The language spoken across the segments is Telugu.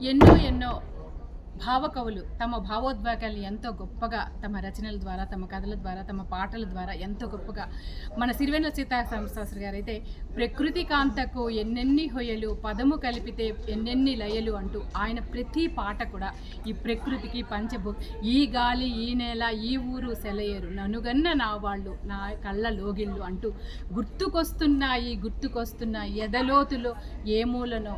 ఎన్నో ఎన్నో భావకవులు తమ భావోద్వేగాల్ని ఎంతో గొప్పగా తమ రచనల ద్వారా తమ కథల ద్వారా తమ పాటల ద్వారా ఎంతో గొప్పగా మన సిరివెన్నెల సీతారామశాస్త్రి గారు అయితే ప్రకృతి కాంతకు ఎన్నెన్ని హొయలు పదము కలిపితే ఎన్నెన్ని లయలు అంటూ ఆయన ప్రతి పాట కూడా ఈ ప్రకృతికి పంచభూ ఈ గాలి ఈ నేల ఈ ఊరు సెలయేరు ననుగన్న నా వాళ్ళు నా కళ్ళ లోగిళ్ళు అంటూ గుర్తుకొస్తున్నాయి గుర్తుకొస్తున్నాయి ఎదలోతులో ఏ మూలనో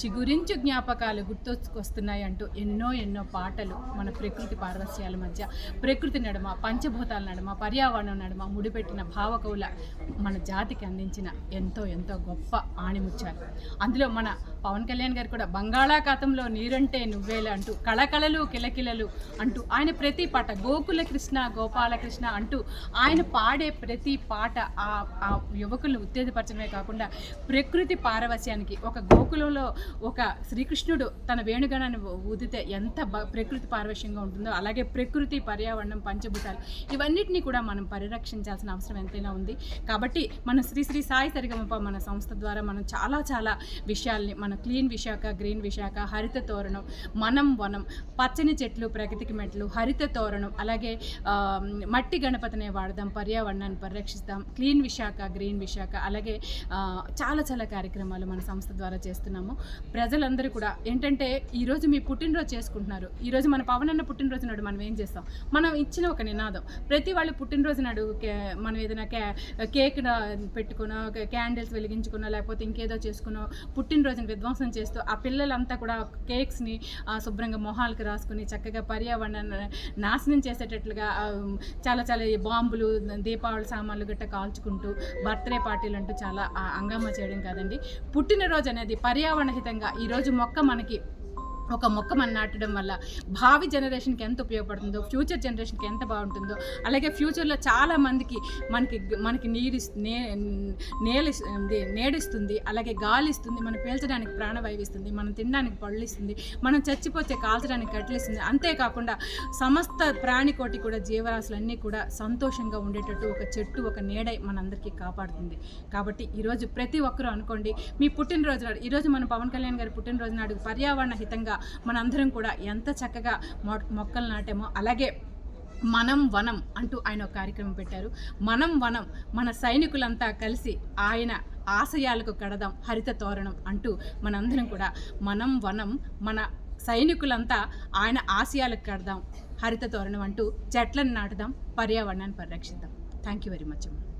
చిగురించు జ్ఞాపకాలు గుర్తొచ్చుకొస్తున్నాయి అంటూ ఎన్నో ఎన్నో పాటలు మన ప్రకృతి పార్వస్యాల మధ్య. ప్రకృతి నడుమ పంచభూతాల నడుమ పర్యావరణం నడుమ ముడిపెట్టిన భావకవుల మన జాతికి అందించిన ఎంతో ఎంతో గొప్ప ఆణిముచ్చారు అందులో మన పవన్ కళ్యాణ్ గారు కూడా బంగాళాఖాతంలో నీరంటే నువ్వేలా అంటూ కళకళలు కిలకిలలు అంటూ ఆయన ప్రతి పాట గోకుల కృష్ణ గోపాలకృష్ణ అంటూ ఆయన పాడే ప్రతి పాట ఆ ఆ యువకులను ఉత్తేజపరచడమే కాకుండా ప్రకృతి పారవశ్యానికి ఒక గోకులంలో ఒక శ్రీకృష్ణుడు తన వేణుగణాన్ని ఊదితే ఎంత ప్రకృతి పారవశ్యంగా ఉంటుందో అలాగే ప్రకృతి పర్యావరణం పంచభూతాలు ఇవన్నిటిని కూడా మనం పరిరక్షించాల్సిన అవసరం ఎంతైనా ఉంది. కాబట్టి మన శ్రీ శ్రీ సాయి సరిగమప మన సంస్థ ద్వారా మనం చాలా చాలా విషయాల్ని మన క్లీన్ విశాఖ గ్రీన్ విశాఖ హరిత తోరణం మనం వనం పచ్చని చెట్లు ప్రగతికి మెట్లు హరిత తోరణం అలాగే మట్టి గణపతినే వాడదాం పర్యావరణాన్ని పరిరక్షిస్తాం క్లీన్ విశాఖ గ్రీన్ విశాఖ అలాగే చాలా చాలా కార్యక్రమాలు మన సంస్థ ద్వారా చేస్తున్నాము. ప్రజలందరూ కూడా ఏంటంటే ఈరోజు మీ పుట్టినరోజు చేసుకుంటున్నారు. ఈరోజు మన పవన్ అన్న పుట్టినరోజు నాడు మనం ఏం చేస్తాం? మనం ఇచ్చిన ఒక నినాదం. ప్రతి వాళ్ళు పుట్టినరోజు నాడు కే- మనం ఏదైనా కే కేక్ పెట్టుకునో క్యాండిల్స్ వెలిగించుకునో లేకపోతే ఇంకేదో చేసుకునో పుట్టినరోజుని విధ్వంసం చేస్తూ ఆ పిల్లలంతా కూడా కేక్స్ని శుభ్రంగా మొహాలకు రాసుకుని చక్కగా పర్యావరణాన్ని నాశనం చేసేటట్లుగా చాలా చాలా బాంబులు దీపావళి సామాన్లు గట్ట కాల్చుకుంటూ బర్త్డే పార్టీలు అంటూ చాలా అంగమ్మ చేయడం కాదండి. పుట్టినరోజు అనేది పర్యావరణ హితంగా ఈరోజు మొక్క మనకి ఒక మొక్క మనం నాటడం వల్ల భావి జనరేషన్కి ఎంత ఉపయోగపడుతుందో ఫ్యూచర్ జనరేషన్కి ఎంత బాగుంటుందో అలాగే ఫ్యూచర్లో చాలా మందికి మనకి మనకి నీరు నే నేల నేడిస్తుంది అలాగే గాలి ఇస్తుంది మనం పీల్చడానికి ప్రాణవాయువు ఇస్తుంది మనం తినడానికి పళ్ళు ఇస్తుంది మనం చచ్చిపోతే కాల్చడానికి కట్లిస్తుంది. అంతేకాకుండా సమస్త ప్రాణికోటి కూడా జీవరాశులన్నీ కూడా సంతోషంగా ఉండేటట్టు ఒక చెట్టు ఒక నీడై మనందరికీ కాపాడుతుంది. కాబట్టి ఈరోజు ప్రతి ఒక్కరూ అనుకోండి మీ పుట్టినరోజు నాడు ఈరోజు మన పవన్ కళ్యాణ్ గారి పుట్టినరోజు నాడు పర్యావరణ హితంగా మనందరం కూడా ఎంత చక్కగా మొ- మొక్కలు నాటామో అలాగే మనం వనం అంటూ ఆయన ఒక కార్యక్రమం పెట్టారు. మనం వనం మన సైనికులంతా కలిసి ఆయన ఆశయాలకు కడదాం హరిత తోరణం అంటూ మనందరం కూడా మనం వనం మన సైనికులంతా ఆయన ఆశయాలకు కడదాం హరిత తోరణం అంటూ చెట్లను నాటుదాం పర్యావరణాన్ని పరిరక్షిద్దాం. థ్యాంక్ యూ వెరీ మచ్ అమ్మ.